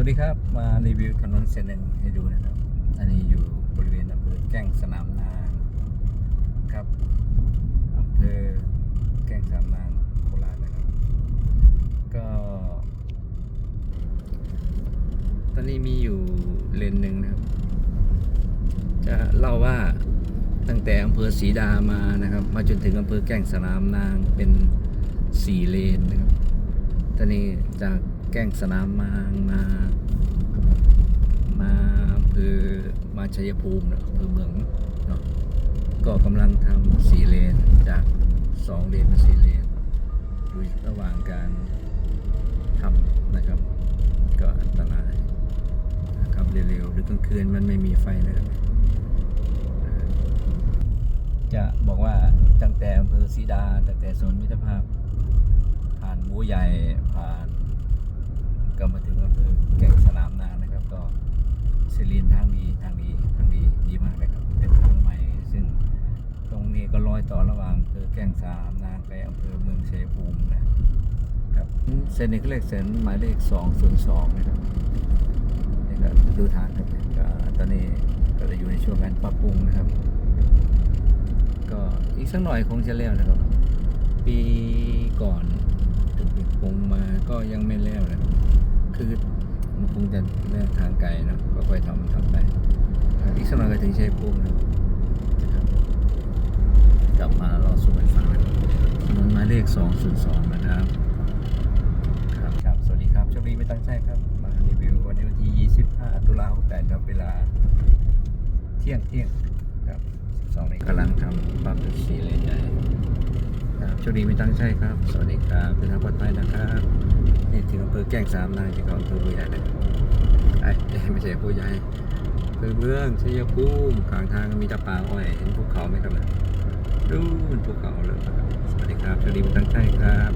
วัสดีครับ มารีวิวถนนเส้นหนึ่งให้ดูนะครับ อันนี้อยู่บริเวณอำเภอแก้งสนามนางครับอำเภอแก้งสนามนางโคราชนะครับ ก็ ตอนนี้มีอยู่เลนหนึ่งนะครับ จะเล่าว่าตั้งแต่อำเภอศรีดามานะครับ มาจนถึงอำเภอแก้งสนามนางเป็นสี่เลนนะครับ ตอนนี้จาก แก้งสนามมางมา มาอำเภอมาชัยภูมิเนอะอำเภอเมืองเนาะก็กำลังทำสี่เลนจากสองเลนเป็นสี่เลนอยู่ระหว่างการทำนะครับ ก็อันตรายขับเร็วๆหรือกลางคืนมันไม่มีไฟเลยจะบอกว่าตั้งแต่อำเภอศรีดาตั้งแต่โซนมิตรภาพ ผ่านหมูใหญ่ผ่าน ก็มาถึงอำเภอแก่งสนามนานะครับ ก็เซรีนทางดีทางดีทางดีดีมากเลยครับ เป็นทางใหม่ ซึ่งตรงนี้ก็รอยต่อระหว่างอำเภอแก่งสนามนาไปอำเภอเมืองเชัยงภูมินะครับเส้นนี้ก็เลขเส้นหมายเลข 202 นะครับนี่ก็ดูทางครับก็ตอนนี้ก็จะอยู่ในช่วงการปรับปรุงนะครับ ก็อีกสักหน่อยคงจะแล้วนะครับ ปีก่อนถึงปีคงมาก็ยังไม่แล้วนะครับ คือมันคงจะเรื่องทางไกลเนอะก็ค่อยทำทำไป อีกสักหน่อยก็ถึงชัยภูมิแล้วนะครับกลับมารอสู่กันฟังนะครับถนนหมายเลข202นะครับครับครับสวัสดีครับโชคดีไม่ตั้งใจครับ มารีวิววันนี้วันที่ 25 ตุลาคม8ครับเวลา เที่ยงเที่ยงครับ 12นี้กำลังทำปั๊มจุดสีเลนใหญ่ครับโชคดีมีตั้งใจครับ สวัสดีครับเป็นทางปลอดภัยนะครับ นี่ถึงอำเภอแก้งสามนางที่เขาอำเภอผู้ใหญ่เลยไอ้ไม่ใช่ผู้ใหญ่เพื่อเมืองชัยภูมิกลางทางก็มีตะปาอ้อยเห็นภูเขาไหมครับเนี่ยดูนภูเขาเลยสวัสดีครับสวัสดีคุณตั้งใจครับ